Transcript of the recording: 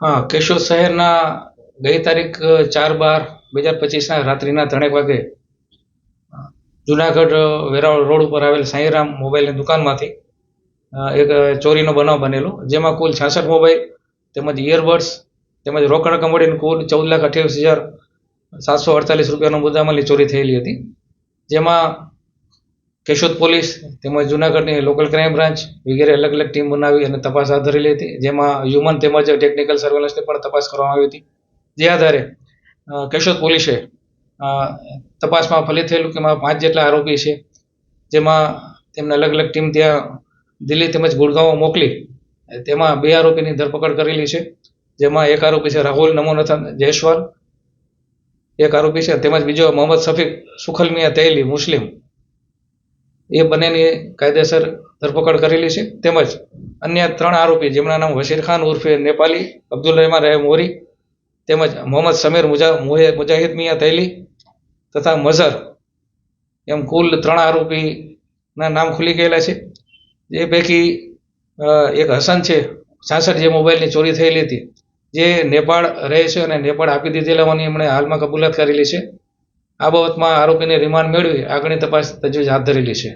હા, કેશોદ શહેરના ગઈ તારીખ ચાર બાર બે હજાર પચીસના રાત્રિના ત્રણેક વાગે જુનાગઢ વેરાવળ રોડ ઉપર આવેલ સાંઈરામ મોબાઈલની દુકાનમાંથી એક ચોરીનો બનાવ બનેલો, જેમાં કુલ છાસઠ મોબાઈલ, તેમજ ઇયરબડ્સ તેમજ રોકડ રકમ મળીને કુલ ચૌદ લાખ અઠ્યાવીસ હજાર સાતસો અડતાલીસ રૂપિયાનો મુદ્દામાલની ચોરી થયેલી હતી, જેમાં કેશોદ પોલીસ તેમજ જુનાગઢની લોકલ ક્રાઇમ બ્રાન્ચ વગેરે અલગ અલગ ટીમ બનાવી અને તપાસ હાથ ધરેલી હતી. જેમાં હ્યુમન તેમજ ટેકનિકલ સર્વેલન્સની પણ તપાસ કરવામાં આવી હતી. જે આધારે કેશોદ પોલીસે તપાસમાં ફલિત થયેલું કે પાંચ જેટલા આરોપી છે, જેમાં તેમને અલગ અલગ ટીમ ત્યાં દિલ્હી તેમજ ગુડગાંવ મોકલી, તેમાં બે આરોપીની ધરપકડ કરેલી છે, જેમાં એક આરોપી છે રાહુલ નમોનથન જયસ્વાલ, એક આરોપી છે તેમજ બીજો મોહમ્મદ શફીક સુખલમિયા તૈલી મુસ્લિમ. એ બંનેની કાયદેસર ધરપકડ કરેલી છે. તેમજ અન્ય ત્રણ આરોપી, જેમના નામ વશીર ખાન ઉર્ફે નેપાલી અબ્દુલ રહેમાન રહે મોરી, તેમજ મોહમ્મદ સમીર મુજા મુજાહિદ મિયા તૈલી તથા મઝર એમ કુલ ત્રણ આરોપીના નામ ખુલી ગયેલા છે. એ પૈકી એક હસન છે, છાસઠ જે મોબાઈલની ચોરી થયેલી હતી. જે નેપાળ રહે છે અને નેપાળ આપી દીધેલા હોવાની એમણે હાલમાં કબૂલાત કરેલી છે. આ બાબતમાં આરોપીને રિમાન્ડ મેળવી આગળની તપાસ તજવીજ હાથ ધરેલી છે.